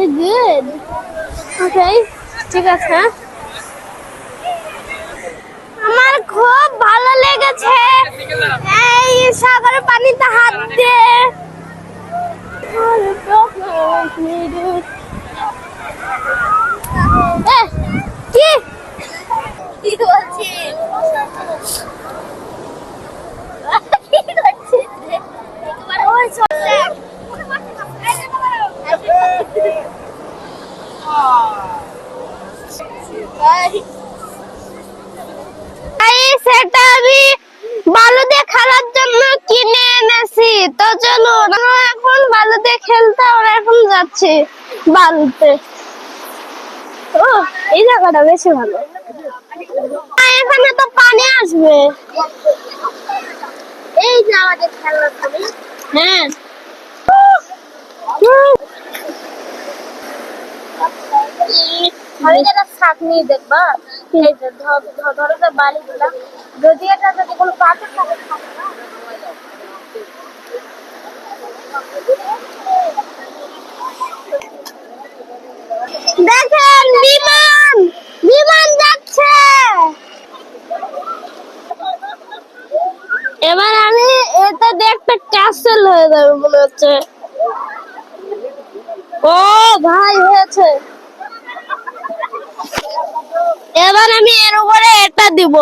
very good. Okay, ঠিক আছে আমার খুব ভালো লেগেছে এই সাগরের দিয়ে খেলতে আমরা এখন যাচ্ছি বালুতে ও, এই জায়গাটা বেশি ভালো। এখানে তো পানি আসবে। এই যে আমাদের খেলার হ্যাঁ। দেখবা যে যে বালি যদি এটা যদি কোনো পাথর থাকে থাকে না, দেখেন বিমান বিমান যাচ্ছে এবার আমি এটা দেখতে ক্যাসেল হয়ে যাবে মনে হচ্ছে ও ভাই হয়েছে। এবার আমি এর উপরে এটা দিব।